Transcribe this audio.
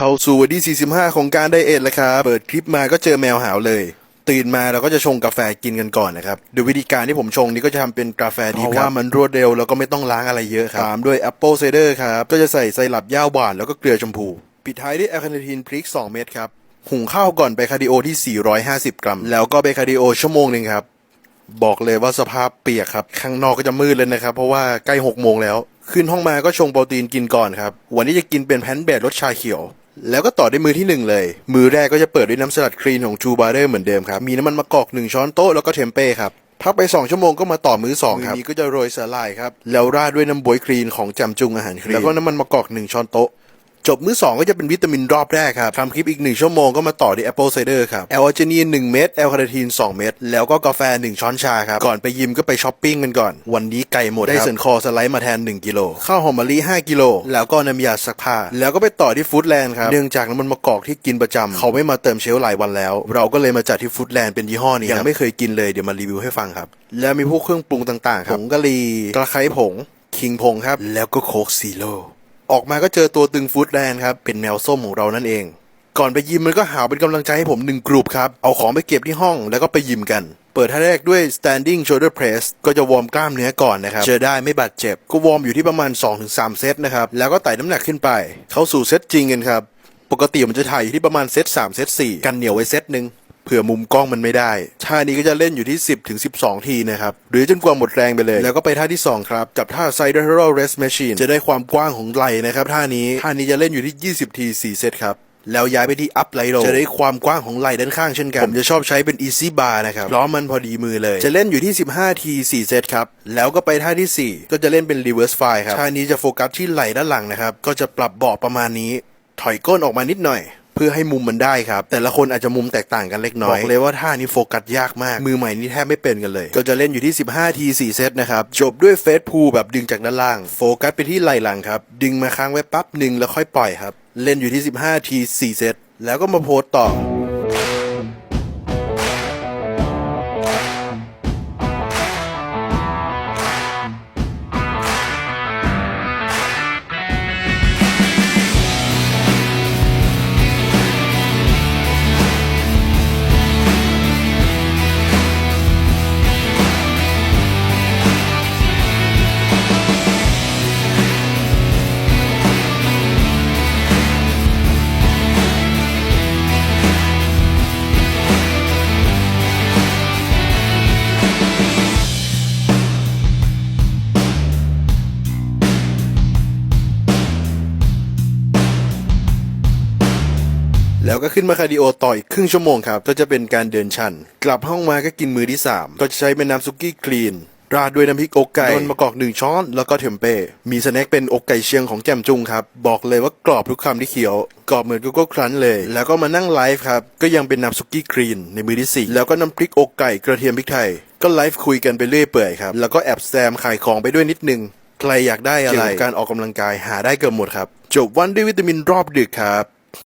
เข้าสู่วันที่ 45 ของการไดเอทแล้วครับเปิดคลิปมาก็เจอแมวหาวเลย ตื่นมาเราก็จะชงกาแฟกินกันก่อนนะครับโดยวิธีการที่ผมชงนี้ก็จะทำเป็นกาแฟดีเพราะว่ามันรวดเร็วแล้วก็ไม่ต้องล้างอะไรเยอะครับตามด้วยแอปเปิลไซเดอร์ครับก็จะใส่ไซรัปย่าหวานแล้วก็เกลือชมพู ปิดท้ายด้วยแอลคาเนทีนพริก 2 เม็ดครับหุงข้าวก่อนไปคาร์ดิโอที่ 450 กรัม แล้วก็ไปคาร์ดิโอชั่วโมงหนึ่งครับบอกเลยว่าสภาพเปียกครับ ข้างนอกก็จะมืดเลยนะครับ เพราะว่าใกล้หกโมงแล้ว ขึ้นห้องมาก็ชงโปรตีนกินก่อนครับ วันนี้จะกินเป็นแพนเบดรสชาเขียว แล้วก็ต่อด้วยมือที่หนึ่งเลย มือแรกก็จะเปิดด้วยน้ำสลัดครีนของชูบาร์เดอร์เหมือนเดิมครับ มีน้ำมันมะกอกหนึ่งช้อนโต๊ะแล้วก็เทมเป้ครับ พักไป 2 ชั่วโมงก็มาต่อมือสองครับ มือนี้ก็จะโรยสาหร่ายครับ แล้วราดด้วยน้ำบวยครีนของจำจุงอาหารครีน แล้วก็น้ำมันมะกอกหนึ่งช้อนโต๊ะ จบมื้อสองก็จะเป็นวิตามินรอบแรกครับทำคลิปอีก 1 ชั่วโมงก็มาต่อด้วยแอปเปิลไซเดอร์ครับแอลอาร์เจนีน1เม็ดแอลคาเนทีน2 เม็ดแล้วก็กาแฟ 1 ช้อนชาครับก่อนไปยิมก็ไปช้อปปิ้งกันก่อน วันนี้ไก่หมดได้สันคอสไลด์มาแทน 1 กิโลข้าวหอมมะลิ5กิโลแล้วก็น้ำยาซักผ้าแล้วก็ไปต่อที่ฟู้ดแลนด์ครับเนื่องจากน้ำมันมะกอกที่กินประจำเขาไม่มาเติมเชลฟ์หลายวันแล้ว เราก็เลยมาจัดที่ฟู้ดแลนด์เป็นยี่ห้อนี้ยังไม่เคยกินเลยเดี๋ยวมารีวิวให้ฟังครับแล้วมีพวกเครื่องปรุงต่างๆครับผงกะหรี่ตะไคร้ผงคิงพงครับ แล้วก็โคกซีโร่ ออกมาก็เจอตัวตึงฟูดแลนด์ครับ เป็นแมวส้มของเรานั่นเอง ก่อนไปยิมมันก็หาเป็นกำลังใจให้ผมหนึ่งกลุ่มครับ เอาของไปเก็บที่ห้องแล้วก็ไปยิมกัน เปิดท่าแรกด้วย standing shoulder press ก็จะวอร์มกล้ามเนื้อก่อนนะครับ เจอได้ไม่บาดเจ็บ ก็วอร์มอยู่ที่ประมาณ 2-3 เซตนะครับ แล้วก็ไต่น้ำหนักขึ้นไป เข้าสู่เซตจริงกันครับ ปกติมันจะถ่ายอยู่ที่ประมาณเซต3เซต4กันเหนียวไว้เซตหนึ่ง เผื่อมุมกล้องมันไม่ได้ ท่านี้ก็จะเล่นอยู่ที่ 10ถึง12 ทีนะครับ หรือจนกว่าหมดแรงไปเลย แล้วก็ไปท่าที่ 2 ครับกับท่า sideral rest machine จะได้ความกว้างของไหล่นะครับ ท่านี้ ท่านี้จะเล่นอยู่ที่ 20 ที 4 เซตครับแล้วย้ายไปที่ up light row จะได้ความกว้างของไหล่ด้านข้างเช่นกัน ผมจะชอบใช้เป็น easy bar นะครับเพราะมันพอดีมือเลย จะเล่นอยู่ที่ 15 ที 4 เซตครับ แล้วก็ไปท่าที่ 4 ก็จะเล่นเป็น reverse fly ครับ ท่านี้จะโฟกัสที่ไหล่ด้านหลังนะครับ ก็จะปรับเบาะประมาณนี้ ถอยก้นออกมานิดหน่อย เพื่อให้มุมมันได้ครับ แต่ละคนอาจจะมุมแตกต่างกันเล็กน้อยบอกเลยว่าท่านี้โฟกัสยากมาก มือใหม่นี่แทบไม่เป็นกันเลย ก็จะเล่นอยู่ที่ 15 ที 4 เซตนะครับ จบด้วยเฟสพูลแบบดึงจากด้านล่าง โฟกัสไปที่ไหล่หลังครับ ดึงมาค้างไว้ปั๊บหนึ่งแล้วค่อยปล่อยครับ เล่นอยู่ที่ 15 ที 4 เซต แล้วก็มาโพสต์ต่อ แล้วก็ขึ้นมาคาร์ดิโอต่ออีกครึ่งชั่วโมงครับก็จะเป็นการเดินชัน กลับห้องมาก็กินมือที่ 3 ก็จะใช้เป็นน้ำซุกี้คลีนราดด้วยน้ำพริกอกไก่โดนมะกอกหนึ่งช้อน แล้วก็เทมเป้ มีสแน็คเป็นอกไก่เชียงของแจมจุงครับ บอกเลยว่ากรอบทุกคำที่เคี้ยว กรอบเหมือนกูก็ครันเลย แล้วก็มานั่งไลฟ์ครับ ก็ยังเป็นน้ำซุกี้คลีนในมือที่สี่แล้วก็น้ำพริกอกไก่กระเทียมพริกไทย ก็ไลฟ์คุยกันไปเรื่อยเปื่อยครับ แล้วก็แอบแซมขายของไปด้วยนิดนึง ใครอยากได้อะไรเกี่ยวกับการออกกำลังกายหาได้เกือบหมดครับ จบวันด้วยวิตามินรอบดึกครับ